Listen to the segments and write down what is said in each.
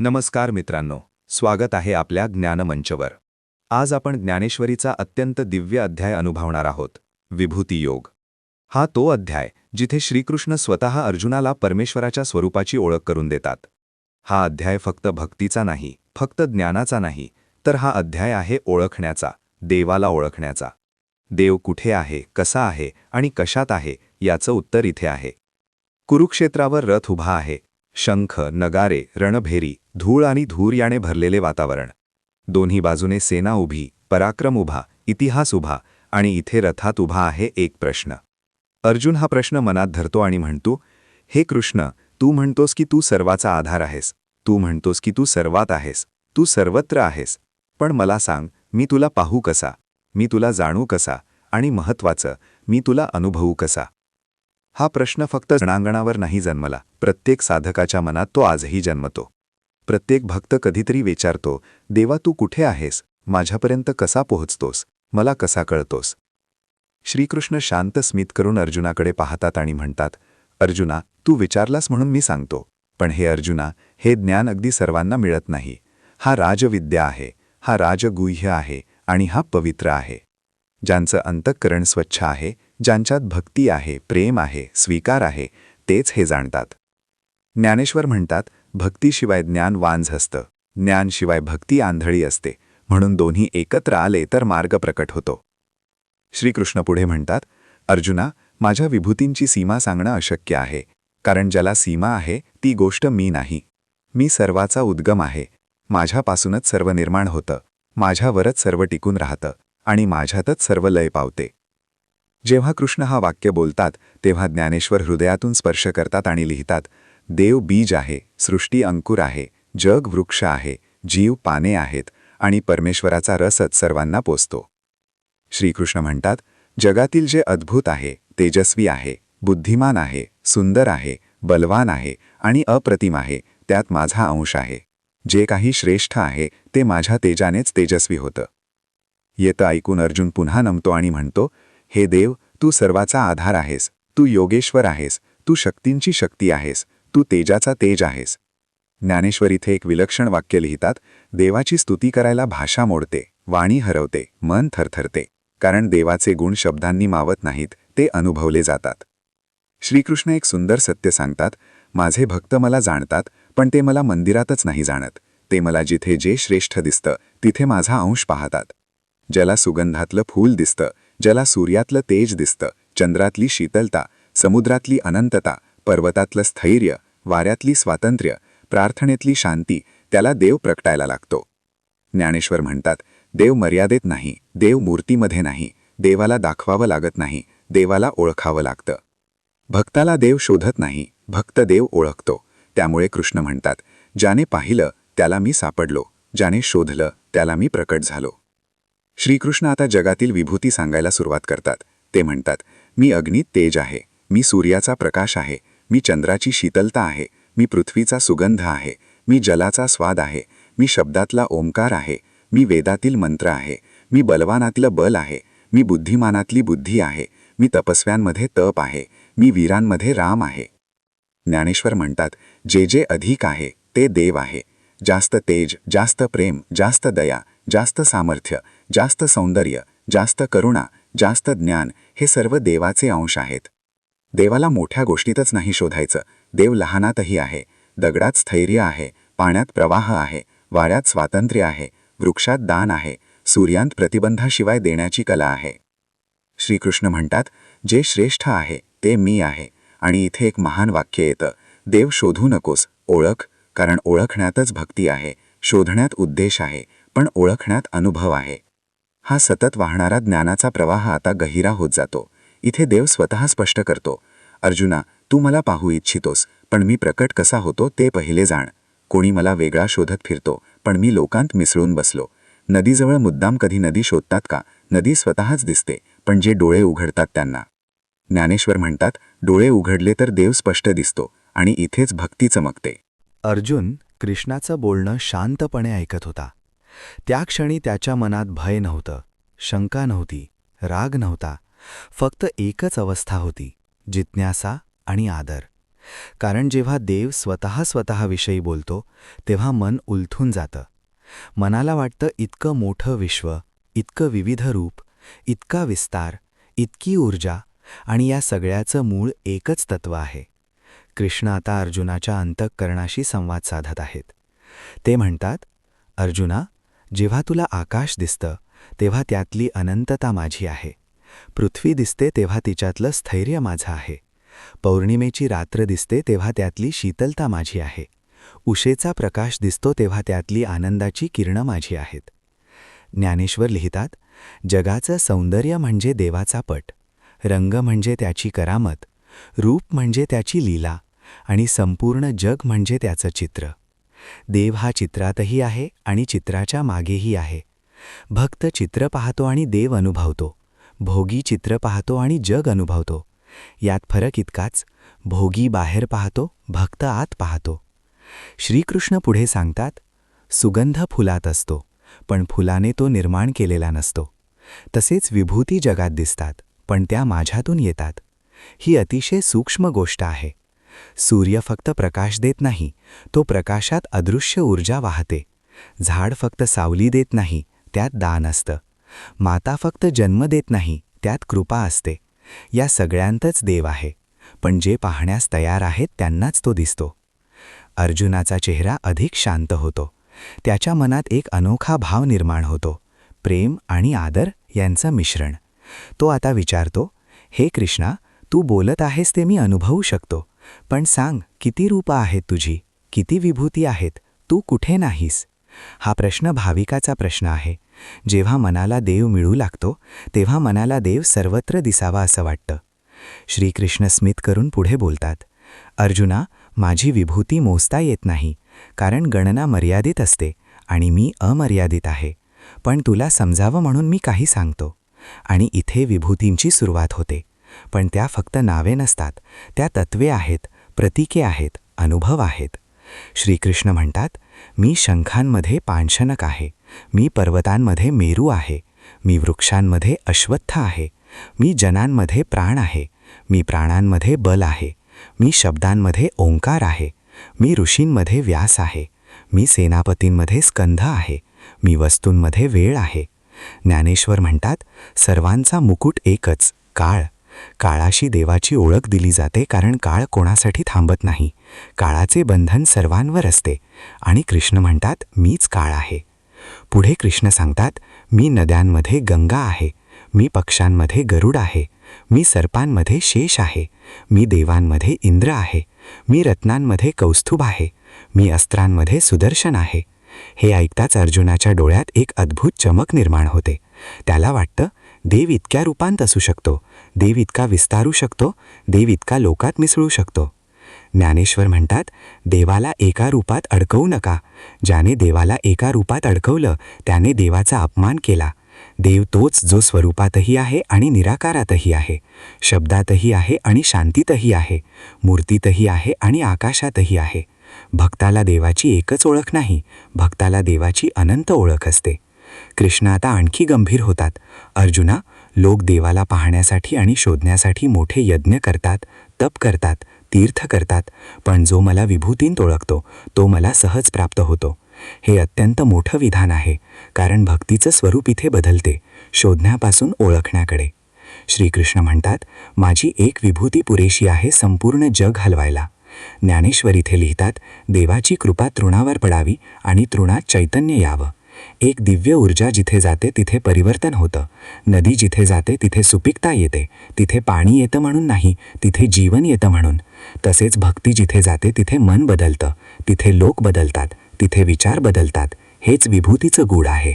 नमस्कार मित्रांनो स्वागत आहे आपल्या ज्ञानमंचवर. आज आपण ज्ञानेश्वरीचा अत्यंत दिव्य अध्याय अनुभवणार आहोत विभूती योग. हा तो अध्याय जिथे श्रीकृष्ण स्वतः अर्जुनाला परमेश्वराच्या स्वरूपाची ओळख करून देतात. हा अध्याय फक्त भक्तीचा नाही फक्त ज्ञानाचा नाही तर हा अध्याय आहे ओळखण्याचा देवाला ओळखण्याचा. देव कुठे आहे कसा आहे आणि कशात आहे याचं उत्तर इथे आहे. कुरुक्षेत्रावर रथ उभा आहे शंख नगारे रणभेरी धूळ आणि धूर याने भरलेले वातावरण. दोन्ही बाजूने सेना उभी पराक्रम उभा इतिहास उभा आणि इथे रथात उभा आहे एक प्रश्न. अर्जुन हा प्रश्न मनात धरतो आणि म्हणतो हे कृष्ण तू म्हणतोस की तू सर्वाचा आधार आहेस. तू म्हणतोस की तू सर्वात आहेस. तू सर्वत्र आहेस. पण मला सांग मी तुला पाहू कसा? मी तुला जाणू कसा? आणि महत्वाचं मी तुला अनुभवू कसा? हा प्रश्न फक्त रणांगणावर नाही जन्मला. प्रत्येक साधकाच्या मनात तो आजही जन्मतो. प्रत्येक भक्त कधीतरी विचारतो देवा तू कुठे आहेस? माझ्यापर्यंत कसा पोहोचतोस? मला कसा कळतोस? श्रीकृष्ण शांत स्मित करून अर्जुनाकडे पाहतात आणि म्हणतात अर्जुना तू विचारलास म्हणून मी सांगतो. पण हे अर्जुना हे ज्ञान अगदी सर्वांना मिळत नाही. हा राजविद्या आहे हा राजगुह्य आहे आणि हा पवित्र आहे. ज्यांचं अंतःकरण स्वच्छ आहे ज्यांच्यात भक्ती आहे प्रेम आहे स्वीकार आहे तेच हे जाणतात. ज्ञानेश्वर म्हणतात भक्तीशिवाय ज्ञान वांझ असतं ज्ञानशिवाय भक्ती आंधळी असते. म्हणून दोन्ही एकत्र आले तर मार्ग प्रकट होतो. श्रीकृष्ण पुढे म्हणतात अर्जुना माझ्या विभूतींची सीमा सांगणं अशक्य आहे. कारण ज्याला सीमा आहे ती गोष्ट मी नाही. मी सर्वाचा उद्गम आहे. माझ्यापासूनच सर्व निर्माण होतं. माझ्यावरच सर्व टिकून राहतं. आणि माझ्यातच सर्व लय पावते. जेव्हा कृष्ण हा वाक्य बोलतात तेव्हा ज्ञानेश्वर हृदयातून स्पर्श करतात आणि लिहितात देव बीज आहे सृष्टी अंकुर आहे जग वृक्ष आहे जीव पाने आहेत आणि परमेश्वराचा रसच सर्वांना पोचतो श्रीकृष्ण म्हणतात जगातील जे अद्भुत आहे तेजस्वी आहे बुद्धिमान आहे सुंदर आहे बलवान आहे आणि अप्रतिम आहे त्यात माझा अंश आहे. जे काही श्रेष्ठ आहे ते माझ्या तेजानेच तेजस्वी होतं. येतं ऐकून अर्जुन पुन्हा नमतो आणि म्हणतो हे देव तू सर्वाचा आधार आहेस. तू योगेश्वर आहेस. तू शक्तींची शक्ती आहेस. तू तेजाचा तेज आहेस. ज्ञानेश्वर इथे एक विलक्षण वाक्य लिहितात देवाची स्तुती करायला भाषा मोडते वाणी हरवते मन थरथरते. कारण देवाचे गुण शब्दांनी मावत नाहीत ते अनुभवले जातात. श्रीकृष्ण एक सुंदर सत्य सांगतात माझे भक्त मला जाणतात पण ते मला मंदिरातच नाही जाणत. ते मला जिथे जे श्रेष्ठ दिसतं तिथे माझा अंश पाहतात. ज्याला सुगंधातलं फूल दिसतं ज्याला सूर्यातलं तेज दिसतं चंद्रातली शीतलता समुद्रातली अनंतता पर्वतातलं स्थैर्य वाऱ्यातली स्वातंत्र्य प्रार्थनेतली शांती त्याला देव प्रगटायला लागतो. ज्ञानेश्वर म्हणतात देव मर्यादेत नाही देव मूर्तीमध्ये नाही देवाला दाखवावं लागत नाही देवाला ओळखावं लागतं. भक्ताला देव शोधत नाही भक्त देव ओळखतो. त्यामुळे कृष्ण म्हणतात ज्याने पाहिलं त्याला मी सापडलो ज्याने शोधलं त्याला मी प्रकट झालो. श्रीकृष्ण आता जगातील विभूती सांगायला सुरुवात करतात ते म्हणतात मी अग्नीत तेज आहे मी सूर्याचा प्रकाश आहे मी चंद्राची शीतलता आहे मी पृथ्वीचा सुगंध आहे मी जलाचा स्वाद आहे मी शब्दातला ओंकार आहे मी वेदातील मंत्र आहे मी बलवानातलं बल आहे मी बुद्धिमानातली बुद्धी आहे मी तपस्व्यांमध्ये तप आहे मी वीरांमध्ये राम आहे ज्ञानेश्वर म्हणतात जे जे अधिक आहे ते देव आहे जास्त तेज जास्त प्रेम जास्त दया जास्त सामर्थ्य जास्त सौंदर्य जास्त करुणा जास्त ज्ञान हे सर्व देवाचे अंश आहेत. देवाला मोठ्या गोष्टीतच नाही शोधायचं. देव लहानातही आहे. दगडात स्थैर्य आहे. पाण्यात प्रवाह आहे. वाऱ्यात स्वातंत्र्य आहे. वृक्षात दान आहे. सूर्यांत प्रतिबंधाशिवाय देण्याची कला आहे. श्रीकृष्ण म्हणतात जे श्रेष्ठ आहे ते मी आहे. आणि इथे एक महान वाक्य येतं. देव शोधू नकोस. ओळख कारण ओळखण्यातच भक्ती आहे. शोधण्यात उद्देश आहे. पण ओळखण्यात अनुभव आहे. हा सतत वाहणारा ज्ञानाचा प्रवाह आता गहिरा होत जातो. इथे देव स्वतः स्पष्ट करतो. अर्जुना तू मला पाहू इच्छितोस पण मी प्रकट कसा होतो ते पहिले जाण. कोणी मला वेगळा शोधत फिरतो पण मी लोकांत मिसळून बसलो. नदीजवळ मुद्दाम कधी नदी शोधतात का? नदी स्वतःच दिसते पण जे डोळे उघडतात त्यांना. ज्ञानेश्वर म्हणतात डोळे उघडले तर देव स्पष्ट दिसतो आणि इथेच भक्ती चमकते. अर्जुन कृष्णाचं बोलणं शांतपणे ऐकत होता. त्या क्षणी त्याच्या मनात भय नव्हतं शंका नव्हती राग नव्हता फक्त एकच अवस्था होती जिज्ञासा आणि आदर. कारण जेव्हा देव स्वतः स्वतःविषयी बोलतो तेव्हा मन उलथून जातं. मनाला वाटतं इतकं मोठं विश्व इतकं विविध रूप इतका विस्तार इतकी ऊर्जा आणि या सगळ्याचं मूळ एकच तत्व आहे. कृष्ण आता अर्जुनाच्या अंतःकरणाशी संवाद साधत आहेत. ते म्हणतात अर्जुना जेव्हा तुला आकाश दिसतं तेव्हा त्यातली अनंतता माझी आहे. पृथ्वी दिसते तेव्हा तिच्यातलं स्थैर्य माझं आहे. पौर्णिमेची रात्र दिसते तेव्हा त्यातली शीतलता माझी आहे. उशेचा प्रकाश दिसतो तेव्हा त्यातली आनंदाची किरणं माझी आहेत. ज्ञानेश्वर लिहितात जगाचं सौंदर्य म्हणजे देवाचा पट. रंग म्हणजे त्याची करामत. रूप म्हणजे त्याची लीला. आणि संपूर्ण जग म्हणजे त्याचं चित्र. देव हा चित्रातही आहे आणि चित्राच्या मागेही आहे. भक्त चित्र पाहतो आणि देव अनुभवतो. भोगी चित्र पाहतो आणि जग अनुभवतो. यात फरक इतकाच भोगी बाहेर पाहतो भक्त आत पाहतो. श्रीकृष्ण पुढे सांगतात सुगंध फुलात असतो पण फुलाने तो निर्माण केलेला नसतो. तसेच विभूती जगात दिसतात पण त्या माझ्यातून येतात. ही अतिशय सूक्ष्म गोष्ट आहे. सूर्य फक्त प्रकाश देत नाही तो प्रकाशात अदृश्य ऊर्जा वाहते. झाड फक्त सावली देत नाही त्यात दान असतं. माता फक्त जन्म देत नाही त्यात कृपा असते. या सगळ्यांतच देव आहे पण जे पाहण्यास तयार आहेत त्यांनाच तो दिसतो. अर्जुनाचा चेहरा अधिक शांत होतो. त्याच्या मनात एक अनोखा भाव निर्माण होतो. प्रेम आणि आदर यांचं मिश्रण. तो आता विचारतो हे कृष्णा तू बोलत आहेस ते मी अनुभवू शकतो. पण सांग किती रूपं आहेत तुझी? किती विभूती आहेत? तू कुठे नाहीस? हा प्रश्न भाविकाचा प्रश्न आहे. जेव्हा मनाला देव मिळू लागतो तेव्हा मनाला देव सर्वत्र दिसावा असं वाटतं. श्रीकृष्ण स्मित करून पुढे बोलतात अर्जुना माझी विभूती मोजता येत नाही कारण गणना मर्यादित असते आणि मी अमर्यादित आहे. पण तुला समजावं म्हणून मी काही सांगतो. आणि इथे विभूतींची सुरुवात होते. पण त्या फक्त नावे नसतात. त्या तत्वे आहेत प्रतीके आहेत अनुभव आहेत. श्रीकृष्ण म्हणतात मी शंखांमध्ये पांशनक आहे. मी पर्वतांमध्ये मेरू आहे. मी वृक्षांमध्ये अश्वत्थ आहे. मी जनांमध्ये प्राण आहे. मी प्राणांमध्ये बल आहे. मी शब्दांमध्ये ओंकार आहे. मी ऋषींमध्ये व्यास आहे. मी सेनापतींमध्ये स्कंध आहे. मी वस्तूंमध्ये वेळ आहे. ज्ञानेश्वर म्हणतात सर्वांचा मुकुट एकच काळ. काळाशी देवाची ओळख दिली जाते कारण काळ कोणासाठी थांबत नाही. काळाचे बंधन सर्वांवर असते आणि कृष्ण म्हणतात मीच काळ आहे. पुढे कृष्ण सांगतात मी नद्यांमध्ये गंगा आहे मी पक्ष्यांमध्ये गरुड आहे मी सर्पांमध्ये शेष आहे मी देवांमध्ये इंद्र आहे मी रत्नांमध्ये कौस्तुभ आहे मी अस्त्रांमध्ये सुदर्शन आहे. हे ऐकताच अर्जुनाच्या डोळ्यात एक अद्भुत चमक निर्माण होते. त्याला वाटतं देव इतक्या रूपांत असू शकतो देव इतका विस्तारू शकतो देव इतका लोकात मिसळू शकतो. ज्ञानेश्वर म्हणतात देवाला एका रूपात अडकवू नका. ज्याने देवाला एका रूपात अडकवलं त्याने देवाचा अपमान केला. देव तोच जो स्वरूपातही आहे आणि निराकारातही आहे. शब्दातही आहे आणि शांतीतही आहे. मूर्तीतही आहे आणि आकाशातही आहे. भक्ताला देवाची एकच ओळख नाही भक्ताला देवाची अनंत ओळख असते. कृष्ण आता आणखी गंभीर होतात. अर्जुना लोक देवाला पाहण्यासाठी आणि शोधण्यासाठी मोठे यज्ञ करतात तप करतात तीर्थ करतात पण जो मला विभूतींत ओळखतो तो मला सहज प्राप्त होतो. हे अत्यंत मोठं विधान आहे कारण भक्तीचं स्वरूप इथे बदलते शोधण्यापासून ओळखण्याकडे. श्रीकृष्ण म्हणतात माझी एक विभूती पुरेशी आहे संपूर्ण जग हलवायला. ज्ञानेश्वर इथे लिहितात देवाची कृपा तृणावर पडावी आणि तृणात चैतन्य यावं. एक दिव्य ऊर्जा जिथे जाते तिथे परिवर्तन होतं. नदी जिथे जाते तिथे सुपिकता येते. तिथे पाणी येतं म्हणून नाही तिथे जीवन येतं म्हणून. तसेच भक्ती जिथे जाते तिथे मन बदलतं. तिथे लोक बदलतात तिथे विचार बदलतात. हेच विभूतीचं गूढ आहे.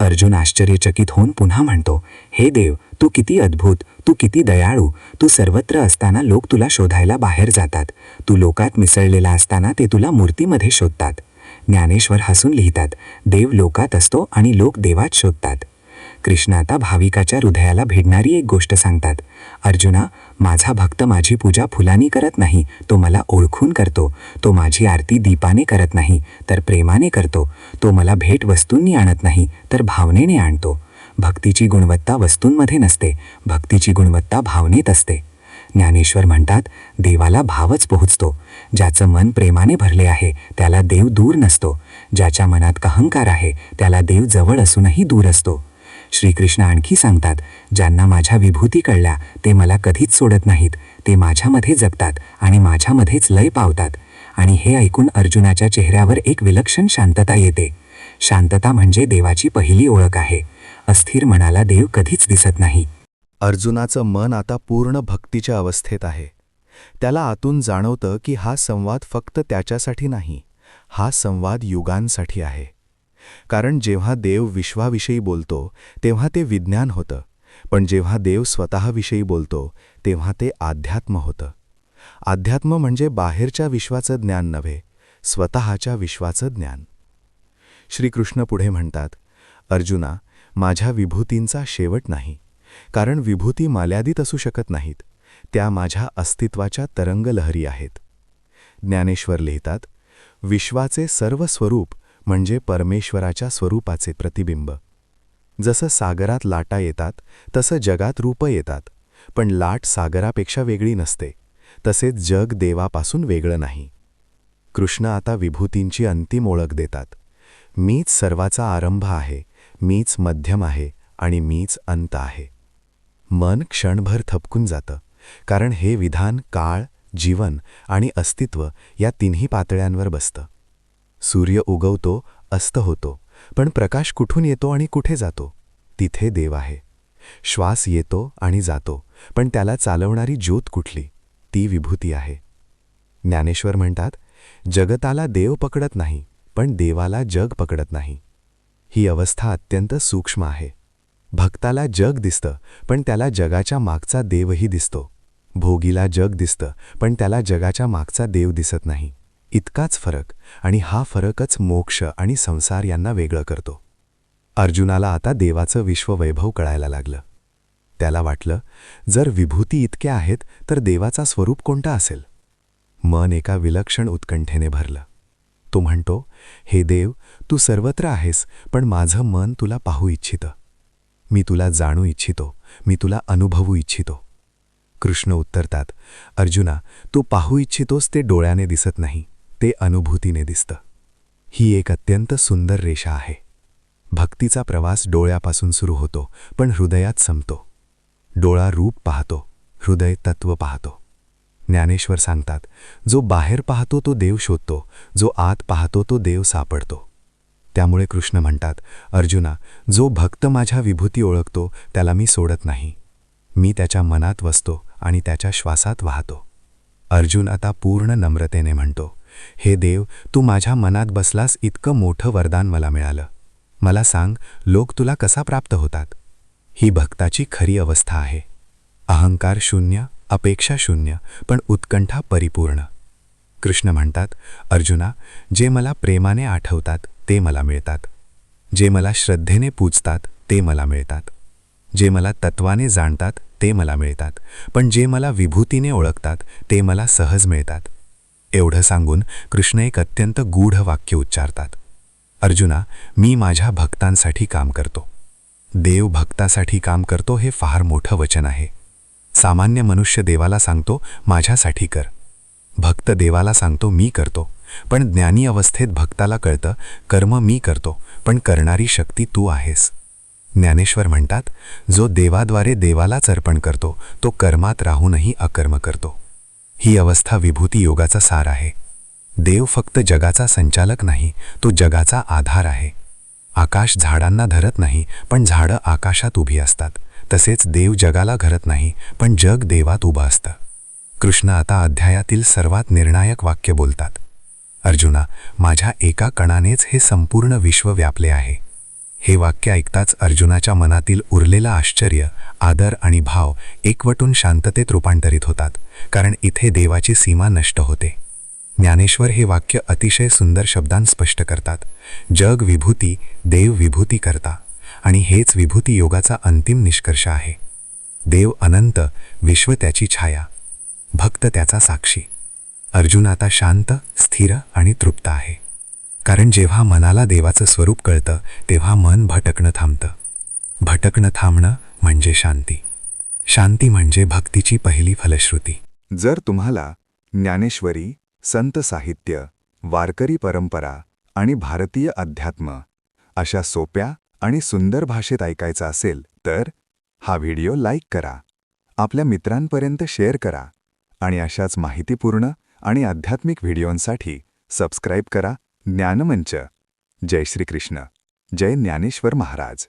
अर्जुन आश्चर्यचकित होऊन पुन्हा म्हणतो हे देव तू किती अद्भुत तू किती दयाळू तू सर्वत्र असताना लोक तुला शोधायला बाहेर जातात. तू लोकात मिसळलेला असताना ते तुला मूर्तीमध्ये शोधतात. ज्ञानेश्वर हसून लिहितात देव लोकात असतो आणि लोक देवात शोधतात. कृष्ण आता भाविकाच्या हृदयाला भिडणारी एक गोष्ट सांगतात अर्जुना माझा भक्त माझी पूजा फुलानी करत नाही तो मला ओळखून करतो. तो माझी आरती दीपाने करत नाही तर प्रेमाने करतो. तो मला भेट वस्तूंनी आणत नाही तर भावनेने आणतो. भक्तीची गुणवत्ता वस्तूंमध्ये नसते. भक्तीची गुणवत्ता भावनेत असते. ज्ञानेश्वर म्हणतात देवाला भावच पोहोचतो. ज्याचं मन प्रेमाने भरले आहे त्याला देव दूर नसतो. ज्याच्या मनात अहंकार आहे त्याला देव जवळ असूनही दूर असतो. श्रीकृष्ण आणखी सांगतात ज्यांना माझ्या विभूती कळल्या ते मला कधीच सोडत नाहीत. ते माझ्यामध्ये जगतात आणि माझ्यामध्येच लय पावतात. आणि हे ऐकून अर्जुनाच्या चेहऱ्यावर एक विलक्षण शांतता येते. शांतता म्हणजे देवाची पहिली ओळख आहे. अस्थिर मनाला देव कधीच दिसत नाही. अर्जुनाचं मन आता पूर्ण भक्तीच्या अवस्थेत आहे. त्याला आतून जाणवतं की हा संवाद फक्त त्याच्यासाठी नाही हा संवाद युगांसाठी आहे. कारण जेव्हा देव विश्वाविषयी बोलतो तेव्हा ते विज्ञान होतं पण जेव्हा देव स्वतःविषयी बोलतो तेव्हा ते आध्यात्म होतं. अध्यात्म म्हणजे बाहेरच्या विश्वाचं ज्ञान नव्हे स्वतःच्या विश्वाचं ज्ञान. श्रीकृष्ण पुढे म्हणतात अर्जुना माझ्या विभूतींचा शेवट नाही कारण विभूती माल्यादित असू शकत नाहीत. त्या माझ्या अस्तित्वाच्या तरंगलहरी आहेत. ज्ञानेश्वर लिहितात विश्वाचे सर्व स्वरूप म्हणजे परमेश्वराच्या स्वरूपाचे प्रतिबिंब. जसं सागरात लाटा येतात तसं जगात रूपं येतात पण लाट सागरापेक्षा वेगळी नसते तसेच जग देवापासून वेगळं नाही. कृष्ण आता विभूतींची अंतिम ओळख देतात. मीच सर्वाचा आरंभ आहे मीच मध्यम आहे आणि मीच अंत आहे. मन क्षणभर थपकून जातं. कारण हे विधान काळ जीवन आणि अस्तित्व या तिन्ही पातळ्यांवर बसतं. सूर्य उगवतो अस्त होतो पण प्रकाश कुठून येतो आणि कुठे जातो? तिथे देव आहे. श्वास येतो आणि जातो पण त्याला चालवणारी ज्योत कुठली? ती विभूती आहे. ज्ञानेश्वर म्हणतात जगताला देव पकडत नाही पण देवाला जग पकडत नाही. ही अवस्था अत्यंत सूक्ष्म आहे. भक्ताला जग दिसतं पण त्याला जगाच्या मागचा देवही दिसतो. भोगीला जग दिसतं पण त्याला जगाच्या मागचा देव दिसत नाही. इतकाच फरक आणि हा फरकच मोक्ष आणि संसार यांना वेगळं करतो. अर्जुनाला आता देवाचं विश्ववैभव कळायला लागलं. त्याला वाटलं जर विभूती इतक्या आहेत तर देवाचा स्वरूप कोणता असेल? मन एका विलक्षण उत्कंठेने भरलं. तो म्हणतो हे देव तू सर्वत्र आहेस पण माझं मन तुला पाहू इच्छितं. मी तुला जाणू इच्छितो मी तुला अनुभवू इच्छितो. कृष्ण उत्तरतात अर्जुना तू पाहू इच्छितोस ते डोळ्याने दिसत नाही ते अनुभूतीने दिसतं. ही एक अत्यंत सुंदर रेषा आहे. भक्तीचा प्रवास डोळ्यापासून सुरू होतो पण हृदयात संपतो. डोळा रूप पाहतो हृदय तत्व पाहतो. ज्ञानेश्वर सांगतात जो बाहेर पाहतो तो देव शोधतो जो आत पाहतो तो देव सापडतो. त्यामुळे कृष्ण म्हणतात अर्जुना जो भक्त माझ्या विभूती ओळखतो त्याला मी सोडत नाही. मी त्याच्या मनात वसतो आणि त्याच्या श्वासात वाहतो. अर्जुन आता पूर्ण नम्रतेने म्हणतो हे देव तू माझ्या मनात बसलास इतकं मोठं वरदान मला मिळालं. मला सांग लोक तुला कसा प्राप्त होतात? ही भक्ताची खरी अवस्था आहे. अहंकार शून्य अपेक्षा शून्य पण उत्कंठा परिपूर्ण. कृष्ण म्हणतात अर्जुना जे मला प्रेमाने आठवतात ते मला मिळतात. जे मला श्रद्धेने पूजतात ते मला मिळतात. जे मला तत्वाने जाणतात ते मला मिळतात. पण जे मला विभूतीने ओळखतात ते मला सहज मिळतात. एवढं सांगून कृष्ण एक अत्यंत गूढ वाक्य उच्चारतात. अर्जुना मी माझ्या भक्तांसाठी काम करतो. देव भक्तासाठी काम करतो हे फार मोठं वचन आहे. सामान्य मनुष्य देवाला सांगतो माझ्यासाठी कर. भक्त देवाला सांगतो मी करतो. पण ज्ञानी अवस्थेत भक्ताला कळतं कर्म मी करतो पण करणारी शक्ती तू आहेस. ज्ञानेश्वर म्हणतात जो देवाद्वारे देवालाच अर्पण करतो तो कर्मात राहूनही अकर्म करतो. ही अवस्था विभूती योगाचा सार आहे. देव फक्त जगाचा संचालक नाही तो जगाचा आधार आहे. आकाश झाडांना धरत नाही पण झाडं आकाशात उभी असतात. तसेच देव जगाला घरत नाही पण जग देवात उभं असतं. कृष्ण आता अध्यायातील सर्वात निर्णायक वाक्य बोलतात. अर्जुना माझ्या एका कणानेच हे संपूर्ण विश्व व्यापले आहे. हे वाक्य ऐकताच अर्जुनाच्या मनातील उरलेलं आश्चर्य आदर आणि भाव एकवटून शांततेत रूपांतरित होतात कारण इथे देवाची सीमा नष्ट होते. ज्ञानेश्वर हे वाक्य अतिशय सुंदर शब्दांत स्पष्ट करतात. जग विभूती देव विभूती करता आणि हेच विभूती योगाचा अंतिम निष्कर्ष आहे. देव अनंत विश्व त्याची छाया भक्त त्याचा साक्षी. अर्जुन आता शांत स्थिर आणि तृप्त आहे. कारण जेव्हा मनाला देवाचं स्वरूप कळतं तेव्हा मन भटकणं थांबतं. भटकणं थांबणं म्हणजे शांती. शांती म्हणजे भक्तीची पहिली फलश्रुती. जर तुम्हाला ज्ञानेश्वरी संत साहित्य वारकरी परंपरा आणि भारतीय अध्यात्म अशा सोप्या आणि सुंदर भाषेत ऐकायचं असेल तर हा व्हिडिओ लाईक करा. आपल्या मित्रांपर्यंत शेअर करा आणि अशाच माहितीपूर्ण आणि आध्यात्मिक व्हिडिओंसाठी सबस्क्राईब करा ज्ञानमंच. जय श्रीकृष्ण. जय ज्ञानेश्वर महाराज.